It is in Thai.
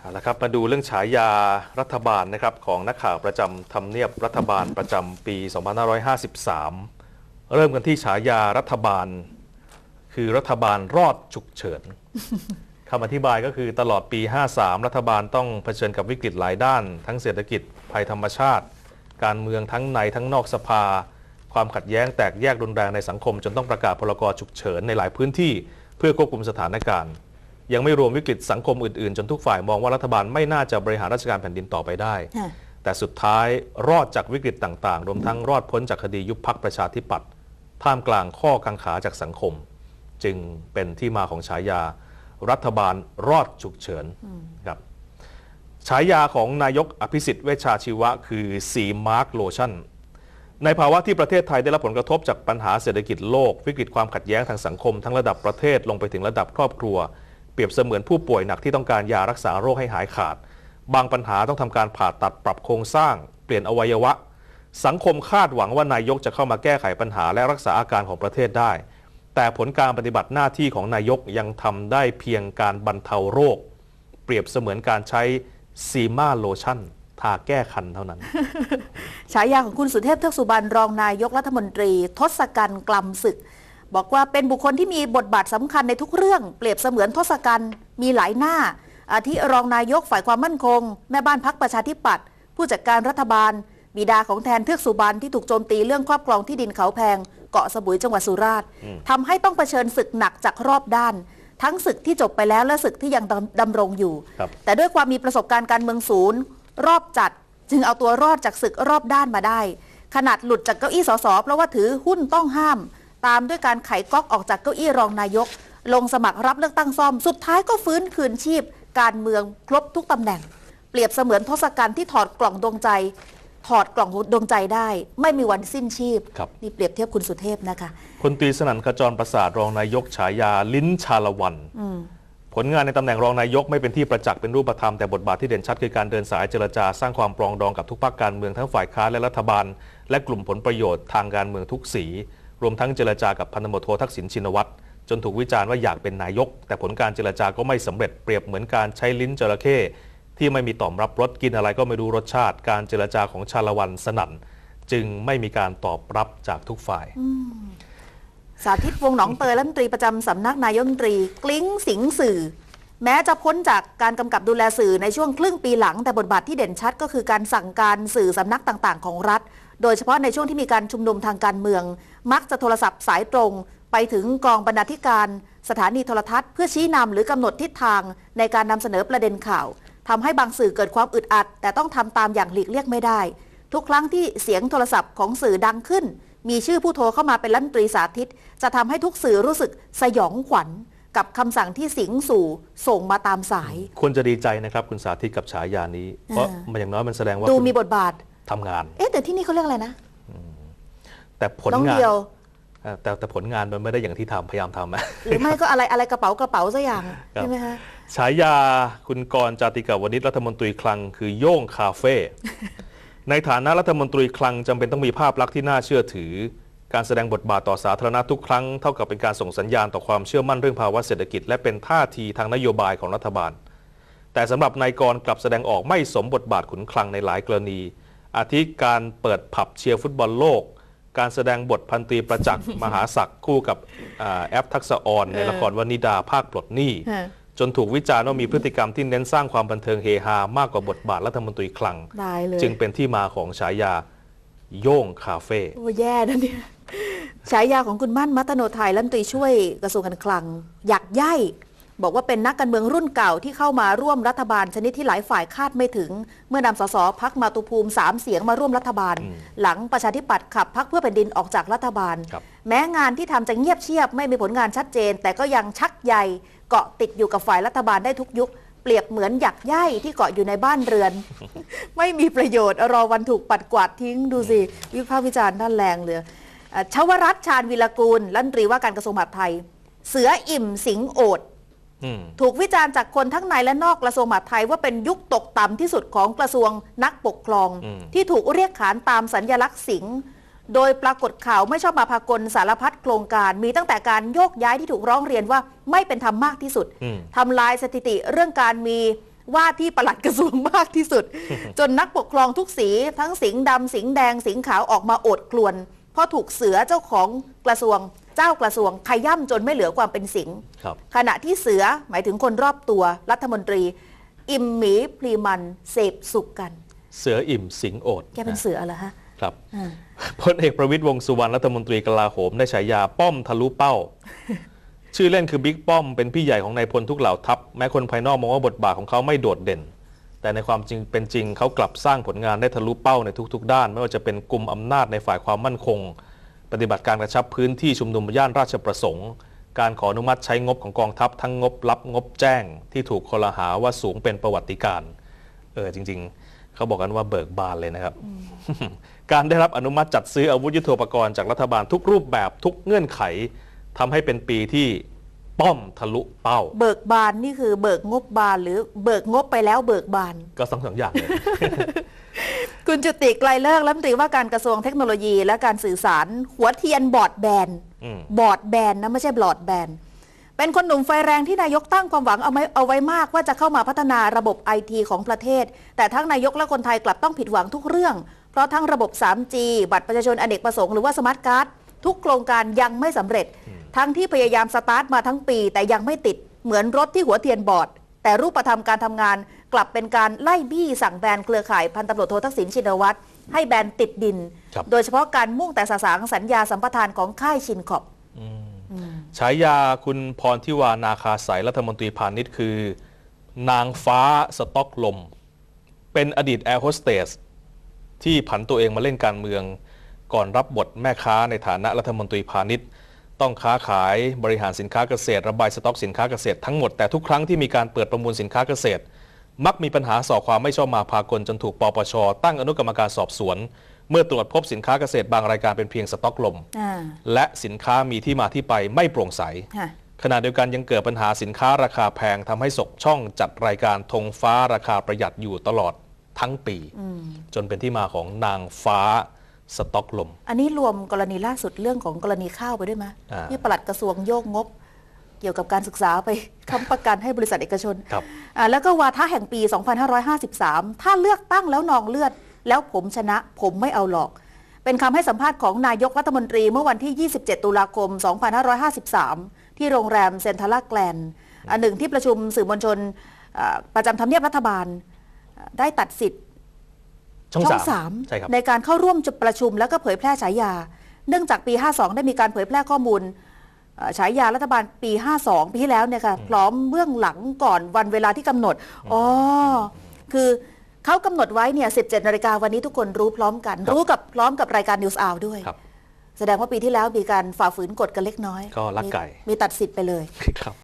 เอาละครับมาดูเรื่องฉายารัฐบาลนะครับของนักข่าวประจำทำเนียบรัฐบาลประจำปี 2553 เริ่มกันที่ฉายารัฐบาล คือรัฐบาลรอดฉุกเฉินคำอธิบายก็คือตลอดปี 53 รัฐบาลต้องเผชิญกับวิกฤตหลายด้าน ทั้งเศรษฐกิจภัยธรรมชาติ การเมืองทั้งในทั้งนอกสภา ความขัดแย้งแตกแยกรุนแรงในสังคม จนต้องประกาศพรกฉุกเฉินในหลายพื้นที่เพื่อควบคุมสถานการณ์ ยังไม่รวมวิกฤตสังคมอื่นๆ จนทุกฝ่ายมองว่ารัฐบาลไม่น่าจะบริหารราชการแผ่นดินต่อไปได้ค่ะแต่สุดท้ายรอดจากวิกฤตต่างๆ รวมทั้งรอดพ้นจากคดียุบพักประชาธิปัตย์ท่ามกลางข้อกังขาจากสังคม จึงเป็นที่มาของฉายา รัฐบาลรอดฉุกเฉินครับฉายาของนายกอภิสิทธิ์เวชชาชีวะคือสีมาร์กโลชั่นในภาวะที่ประเทศไทยได้รับผลกระทบจากปัญหาเศรษฐกิจโลก วิกฤตความขัดแย้งทางสังคม ทั้งระดับประเทศลงไปถึงระดับครอบครัว เปรียบเสมือนผู้ป่วยหนักที่ต้องการยารักษาโรคให้หายขาด บางปัญหาต้องทำการผ่าตัดปรับโครงสร้าง เปลี่ยนอวัยวะ สังคมคาดหวังว่านายกจะเข้ามาแก้ไขปัญหาและรักษาอาการของประเทศได้ แต่ผลการปฏิบัติหน้าที่ของนายกยังทำได้เพียงการบรรเทาโรค เปรียบเสมือนการใช้ซีมาโลชั่นทาแก้คันเท่านั้น ฉายาของคุณสุเทพเทือกสุบรรณรองนายกรัฐมนตรี ทศกัณฐ์กลัมศึก บอกว่าเป็นบุคคลที่มีบทบาทสำคัญในทุกเรื่อง เปรียบเสมือนทศกัณฐ์มีหลายหน้าอาทิรองนายกฝ่ายความมั่นคง แม่บ้านพักประชาธิปัตย์ผู้จัดการรัฐบาล บิดาของแทนเทือกสุบรรณที่ถูกโจมตีเรื่องครอบครองที่ดินเขาแพง เกาะสมุยจังหวัดสุราษฎร์ทำให้ต้องเผชิญศึกหนักจากรอบด้าน ทั้งศึกที่จบไปแล้วและศึกที่ยังดำดำรงอยู่ครับแต่ด้วยความมีประสบการณ์การเมืองศูนย์ รอบจัดจึงเอาตัวรอดจากศึกรอบด้านมาได้ ขนาดหลุดจากเก้าอี้สสเพราะว่าถือหุ้นต้องห้าม ตามด้วยการไขก๊อกออกจากเก้าอี้รองนายก ลงสมัครรับเลือกตั้งซ่อม สุดท้ายก็ฟื้นคืนชีพ การเมืองครบทุกตำแหน่ง เปรียบเสมือนทศกัณฐ์ที่ถอดกล่องดวงใจ ถอดกล่องดวงใจได้ ไม่มีวันสิ้นชีพครับ นี่เปรียบเทียบคุณสุเทพนะคะ พลตรีสนั่นขจรประสาทรองนายกฉายาลิ้นชาละวันผลงานในตำแหน่งรองนายกไม่เป็นที่ประจักษ์เป็นรูปธรรมแต่บทบาทที่เด่นชัดคือการเดินสายเจรจาสร้างความปรองดองกับทุกพรรคการเมืองทั้งฝ่ายค้านและรัฐบาล และกลุ่มผลประโยชน์ทางการเมืองทุกสี รวมทั้งเจรจากับพันธมตโททักษิณชินวัตรจนถูกวิจารณ์ว่าอยากเป็นนายก แต่ผลการเจรจาก็ไม่สำเร็จเปรียบเหมือนการใช้ลิ้นจระเข้ที่ไม่มีต่อมรับรสกินอะไรก็ไม่รู้รสชาติ การเจรจาของชาละวันสนั่น จึงไม่มีการตอบรับจากทุกฝ่ายสาธิตวงหนองเตยรัฐมนตรีประจำสำนักนายกรัฐมนตรีกลิ้งสิงสื่อ แม้จะพ้นจากการกำกับดูแลสื่อในช่วงครึ่งปีหลัง แต่บทบาทที่เด่นชัดก็คือการสั่งการสื่อสำนักต่างๆ ของรัฐ โดยเฉพาะในช่วงที่มีการชุมนุมทางการเมือง มักจะโทรศัพท์สายตรง ไปถึงกองบรรณาธิการ สถานีโทรทัศน์เพื่อชี้นำหรือกำหนดทิศทางในการนำเสนอประเด็นข่าวทำให้บางสื่อเกิดความอึดอัด แต่ต้องทำตามอย่างหลีกเลี่ยงไม่ได้ ทุกครั้งที่เสียงโทรศัพท์ของสื่อดังขึ้น มีชื่อผู้โทรเข้ามาเป็นรัฐมนตรีสาธิต จะทำให้ทุกสื่อรู้สึกสยองขวัญกับคำสั่งที่สิงสู่ส่งมาตามสาย ควรจะดีใจนะครับ คุณสาธิตกับฉายานี้ เพราะอ่ามัมันอย่างน้อยมันแสดงว่าดูคุณมีบทบาท ทำงาน เอ๊ะแต่ที่นี่เขาเรียกอะไรนะแต่ผลน้องงานเดียวเอ่อแต่แต่ผลงานมันไม่ได้อย่างที่ทำพยายามทำนะหรือไม่ก็อะไรอะไรกระเป๋ากระเป๋าสักอย่างครับใช่ไหมคะฉายาคุณกรณ์จาติกาวนิชรัฐมนตรีคลังคือโย่งคาเฟ่ในฐานะรัฐมนตรีคลังจำเป็นต้องมีภาพลักษณ์ที่น่าเชื่อถือ การแสดงบทบาทต่อสาธารณะทุกครั้งเท่ากับเป็นการส่งสัญญาณต่อความเชื่อมั่นเรื่องภาวะเศรษฐกิจ และเป็นท่าทีทางนโยบายของรัฐบาล แต่สำหรับนายกรกลับแสดงออกไม่สมบทบาทขุนคลังในหลายกรณี อาทิการเปิดผับเชียร์ฟุตบอลโลก การแสดงบทพันตรีประจักษ์ มหาศักดิ์คู่กับอ่าแอปทักษะออนในละครวนิดาภาคปลดหนี้ ฮะ จนถูกวิจารณ์ว่ามีพฤติกรรมที่เน้นสร้างความบันเทิงเฮฮามากกว่าบทบาทรัฐมนตรีคลังได้เลยจึงเป็นที่มาของฉายาโย่งคาเฟ่ โอ้แย่นะเนี่ยฉายาของคุณมั่นมัตโนไทยรัฐมนตรีช่วยกระทรวงการคลัง อยากย่าย บอกว่าเป็นนักการเมืองรุ่นเก่าที่เข้ามาร่วมรัฐบาลชนิดที่หลายฝ่ายคาดไม่ถึง เมื่อนำสสพักมาตุภูมิสามเสียงมาร่วมรัฐบาล หลังประชาธิปัตย์ขับพักเพื่อแผ่นดินออกจากรัฐบาลครับแม้งานที่ทำจะเงียบเชียบไม่มีผลงานชัดเจน แต่ก็ยังชักใยเกาะติดอยู่กับฝ่ายรัฐบาลได้ทุกยุคเปรียบเหมือนหยักใยที่เกาะอยู่ในบ้านเรือน ไม่มีประโยชน์รอวันถูกปัดกวาดทิ้งดูสิวิพากษ์วิจารณ์ด้านแรงเลยเอ่อชวรัตน์ชาญวิรกูลรัฐมนตรีว่าการกระทรวงมหาดไทย เสืออิ่มสิงโอดอืม ถูกวิจารณ์จากคนทั้งในและนอกกระทรวงมหาดไทยว่าเป็นยุคตกต่ำที่สุดของกระทรวงนักปกครองอืมที่ถูกเรียกขานตามสัญญลักษณ์สิงห์โดยปรากฏข่าวไม่ชอบมาพากลสารพัดโครงการ มีตั้งแต่การโยกย้ายที่ถูกร้องเรียนว่าไม่เป็นธรรมมากที่สุดอืมทำลายสถิติเรื่องการมีว่าที่ปลัดกระทรวงมากที่สุด จนนักปกครองทุกสีทั้งสิงห์ดำสิงห์แดงสิงห์ขาวออกมาโอดครวนเพราะถูกเสือเจ้าของกระทรวง เจ้ากระทรวงขย่ำจนไม่เหลือความเป็นสิงห์ครับขณะที่เสือหมายถึงคนรอบตัวรัฐมนตรี อิมหมีพลีมันเสพสุขกัน เสืออิ่มสิงโอดแกเป็นเสือเหรอฮะครับอ่าพลเอกประวิตยวงษ์สุวรรณรัฐมนตรีกลาโหมได้ฉายาป้อมทะลุเป้า ชื่อเล่นคือบิ๊กป้อมเป็นพี่ใหญ่ของนายพลทุกเหล่าทัพแม้คนภายนอกมองว่าบทบาทของเขาไม่โดดเด่น แต่ในความจริงเป็นจริงเขากลับสร้างผลงานได้ทะลุเป้าในทุกๆ ด้าน ไม่ว่าจะเป็นกลุ่มอำนาจในฝ่ายความมั่นคง ปฏิบัติการกระชับพื้นที่ชุมนุมย่านราชประสงค์ การขออนุมัติใช้งบของกองทัพทั้งงบลับงบแจ้ง ที่ถูกคอรหาว่าสูงเป็นประวัติการณ์เออจริง ๆ เขาบอกกันว่าเบิกบานเลยนะครับ การได้รับอนุมัติจัดซื้ออาวุธยุทโธปกรณ์จากรัฐบาลทุกรูปแบบทุกเงื่อนไขทำให้เป็นปีที่ป้อมทะลุเป้า เบิกบานนี่คือเบิกงบบานหรือเบิกงบไปแล้วเบิกบาน ก็สองสองอย่างเลย คุณจุติไกลเลิกรัฐมนตรีว่าการกระทรวงเทคโนโลยีและการสื่อสาร หัวเทียนบอร์ดแบนอืมบอร์ดแบนนะไม่ใช่บลอดแบนเป็นคนหนุ่มไฟแรงที่นายกตั้งความหวังเอาไว้เอาไว้มากว่าจะเข้ามาพัฒนาระบบไอทีของประเทศ แต่ทั้งนายกและคนไทยกลับต้องผิดหวังทุกเรื่อง เพราะทั้งระบบ 3G บัตรประชาชนอเนกประสงค์หรือว่าสมาร์ทการ์ดทุกโครงการยังไม่สำเร็จ ทั้งที่พยายามสตาร์ทมาทั้งปี แต่ยังไม่ติดเหมือนรถที่หัวเทียนบอร์ดแต่รูปธรรมการทำงาน กลับเป็นการไล่บี้สั่งแบนเครือข่ายพันตำรวจโททักษิณชินวัตรให้แบนติดดินครับโดยเฉพาะการมุ่งแต่สสางสัญญาสัมปทานของค่ายชินขอบฉายาคุณพรทิวานาคาสายรัฐมนตรีพาณิชย์คือ นางฟ้าสต็อกลม เป็นอดีตแอร์โฮสเตสที่ผันตัวเองมาเล่นการเมือง ก่อนรับบทแม่ค้าในฐานะรัฐมนตรีพาณิชย์ต้องค้าขายบริหารสินค้าเกษตร ระบายสต็อกสินค้าเกษตรทั้งหมดแต่ทุกครั้งที่มีการเปิดประมูลสินค้าเกษตร มักมีปัญหาส่อความไม่ชอบมาพากลจนถูกปปช ตั้งอนุกรรมการสอบสวน เมื่อตรวจพบสินค้าเกษตรบางรายการเป็นเพียงสต็อกลมอ่าและสินค้ามีที่มาที่ไปไม่โปร่งใสค่ะขณะเดียวกันยังเกิดปัญหาสินค้าราคาแพงทำให้ศกช่องจัดรายการธงฟ้าราคาประหยัดอยู่ตลอดทั้งปี จนเป็นที่มาของนางฟ้าสต็อกลม อันนี้รวมกรณีล่าสุดเรื่องของกรณีข้าวไปด้วยไหมอ่าที่ปลัดกระทรวงโยกงบ เกี่ยวกับการศึกษาไปค้ำประกันให้บริษัทเอกชนครับ อ่าแล้วก็วาทะแห่งปี 2553 ถ้าเลือกตั้งแล้วนองเลือด แล้วผมชนะผมไม่เอาหรอก เป็นคำให้สัมภาษณ์ของนายกรัฐมนตรีเมื่อวันที่ 27 ตุลาคม 2553 ที่โรงแรมเซนทรัลแกลนด์อันหนึ่งที่ประชุมสื่อมวลชนอ่าประจำทำเนียบรัฐบาลอ่าได้ตัดสิทธิ์ช่องช่องสาสามมใช่ครับ ในการเข้าร่วมจุดประชุมแล้วก็เผยแพร่ฉายา เนื่องจากปี 52 ได้มีการเผยแพร่ข้อมูลเอ่อ ฉายารัฐบาลปี 52 ปีที่แล้วเนี่ยค่ะพร้อมเบื้องหลังก่อนวันเวลาที่กำหนดอ๋อคือเขากำหนดไว้เนี่ย17นาฬิกาวันนี้ทุกคนรู้พร้อมกัน รู้กับพร้อมกับรายการ News Hour ด้วยครับแสดงว่าปีที่แล้วมีการฝ่าฝืนกฎกันเล็กน้อย ก็ลักไก่ มีมีตัดสิทธิ์ไปเลยครับ